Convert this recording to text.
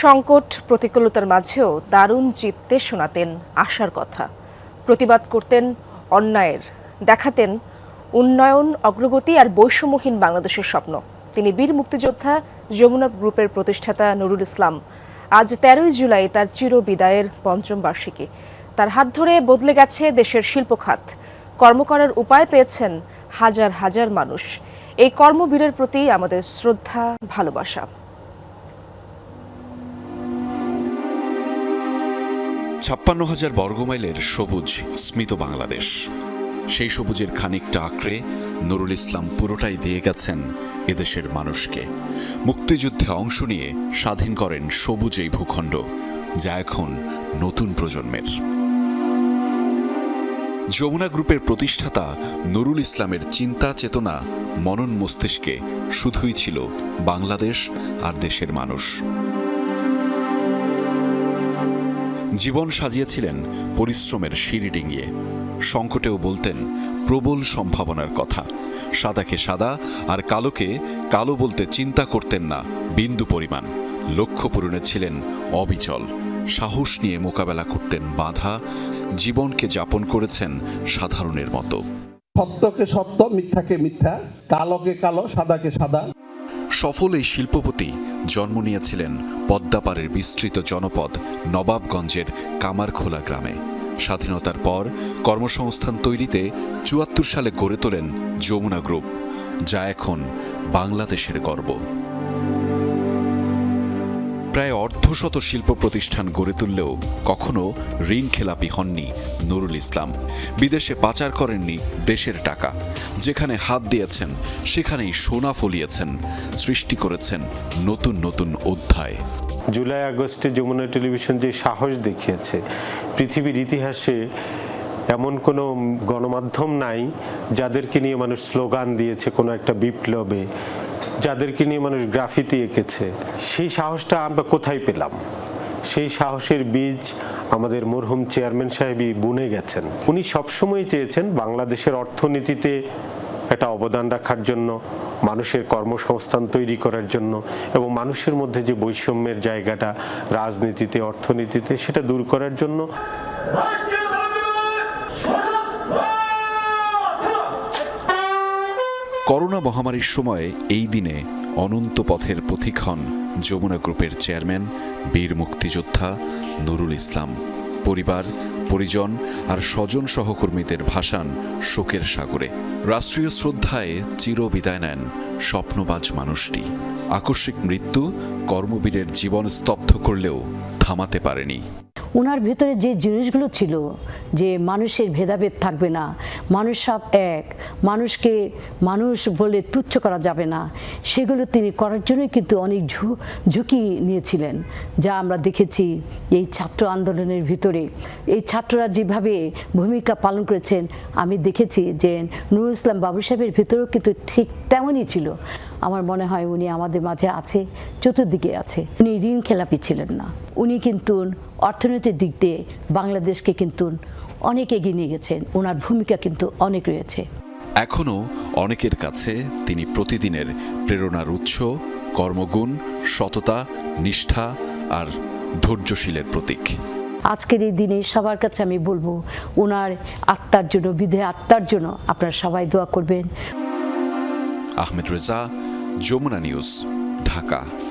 সংকট প্রতিকূলতার মাঝেও দারুণ চিত্তে শোনাতেন আশার কথা। প্রতিবাদ করতেন অন্যায়ের, দেখাতেন উন্নয়ন, অগ্রগতি আর বৈষম্যহীন বাংলাদেশের স্বপ্ন। তিনি বীর মুক্তিযোদ্ধা যমুনা গ্রুপের প্রতিষ্ঠাতা নুরুল ইসলাম আজ তেরোই জুলাই তার চির বিদায়ের পঞ্চম বার্ষিকী। তার হাত ধরে বদলে গেছে দেশের শিল্প খাত কর্ম করার উপায় পেয়েছেন হাজার হাজার মানুষ। এই কর্মবীরের প্রতি আমাদের শ্রদ্ধা, ভালোবাসা। ছাপ্পান্ন হাজার বর্গমাইলের সবুজ স্মিত বাংলাদেশ। সেই সবুজের খানিকটা আঁকড়ে নুরুল ইসলাম পুরোটাই দিয়ে গেছেন এদেশের মানুষকে। মুক্তিযুদ্ধে অংশ নিয়ে স্বাধীন করেন সবুজ এই ভূখণ্ড, যা এখন নতুন প্রজন্মের। যমুনা গ্রুপের প্রতিষ্ঠাতা নুরুল ইসলামের চিন্তা, চেতনা, মনন মস্তিষ্কে শুধুই ছিল বাংলাদেশ আর দেশের মানুষ। জীবন সাজিয়েছিলেন পরিশ্রমের সিঁড়ি ডিঙিয়ে। সংকটেও বলতেন প্রবল সম্ভাবনার কথা। সাদাকে সাদা আর কালোকে কালো বলতে চিন্তা করতেন না বিন্দু পরিমাণ। লক্ষ্য পূরণে ছিলেন অবিচল। সাহস নিয়ে মোকাবেলা করতেন বাধা জীবনকে যাপন করেছেন সাধারণের মতো। সত্যকে সত্য মিথ্যাকে মিথ্যা কালোকে কালো সাদাকে সাদা। সফল এই শিল্পপতি জন্ম নিয়েছিলেন পদ্মাপাড়ের বিস্তৃত জনপদ নবাবগঞ্জের কামারখোলা গ্রামে। স্বাধীনতার পর কর্মসংস্থান তৈরিতে চুয়াত্তর সালে গড়ে তোলেন যমুনা গ্রুপ, যা এখন বাংলাদেশের গর্ব। প্রায় অর্ধশত শিল্প প্রতিষ্ঠান গড়ে তুললেও কখনো ঋণ খেলাপি হননি নুরুল ইসলাম। বিদেশে পাচার করেননি দেশের টাকা। যেখানে হাত দিয়েছেন, সেখানেই সোনা ফলিয়েছেন, সৃষ্টি করেছেন নতুন নতুন অধ্যায়। জুলাই আগস্টে যমুনা টেলিভিশন যে সাহস দেখিয়েছে, পৃথিবীর ইতিহাসে এমন কোনো গণমাধ্যম নাই যাদেরকে নিয়ে মানুষ স্লোগান দিয়েছে কোনো একটা বিপ্লবে। যাদেরকে নিয়ে মানুষ গ্রাফিতি এঁকেছে, সেই সাহসটা আমরা কোথায় পেলাম? সেই সাহসের বীজ আমাদের মরহুম চেয়ারম্যান সাহেবই বুনে গেছেন। উনি সবসময় চেয়েছেন বাংলাদেশের অর্থনীতিতে একটা অবদান রাখার জন্য, মানুষের কর্মসংস্থান তৈরি করার জন্য এবং মানুষের মধ্যে যে বৈষম্যের জায়গাটা রাজনীতিতে, অর্থনীতিতে, সেটা দূর করার জন্য করোনা মহামারীর সময় এই দিনে অনন্ত পথের পথিক হন যমুনা গ্রুপের চেয়ারম্যান, বীর মুক্তিযোদ্ধা নুরুল ইসলাম। পরিবার, পরিজন আর স্বজন সহকর্মীদের ভাসান শোকের সাগরে। রাষ্ট্রীয় শ্রদ্ধায় চির বিদায় নেন স্বপ্নবাজ মানুষটি। আকস্মিক মৃত্যু কর্মবীরের জীবন স্তব্ধ করলেও থামাতে পারেনি। ওনার ভেতরে যে জিনিসগুলো ছিল, যে মানুষের ভেদাভেদ থাকবে না, মানুষ সব এক, মানুষকে মানুষ বলে তুচ্ছ করা যাবে না, সেগুলো তিনি করার জন্যই কিন্তু অনেক ঝুঁকি নিয়েছিলেন। যা আমরা দেখেছি এই ছাত্র আন্দোলনের ভিতরে। এই ছাত্ররা যেভাবে ভূমিকা পালন করেছেন, আমি দেখেছি যে নুরুল ইসলাম বাবু সাহেবের ভিতরেও কিন্তু ঠিক তেমনই ছিল। আমার মনে হয় উনি আমাদের মাঝে আছে চতুর্দিকে আছে। উনি ঋণ খেলাপি ছিলেন না। উনি কিন্তু অর্থনৈতিক দিক দিয়ে বাংলাদেশকে কিন্তু অনেক এগিয়ে নিয়ে গেছেন। ওনার ভূমিকা কিন্তু অনেক রয়েছে। এখনও অনেকের কাছে তিনি প্রতিদিনের প্রেরণার উৎস কর্মগুণ সততা নিষ্ঠা আর ধৈর্যশীলের প্রতীক। আজকের এই দিনে সবার কাছে আমি বলব ওনার আত্মার জন্য বিধে আত্মার জন্য আপনারা সবাই দোয়া করবেন। আহমেদ রেজা যমুনা নিউজ ঢাকা।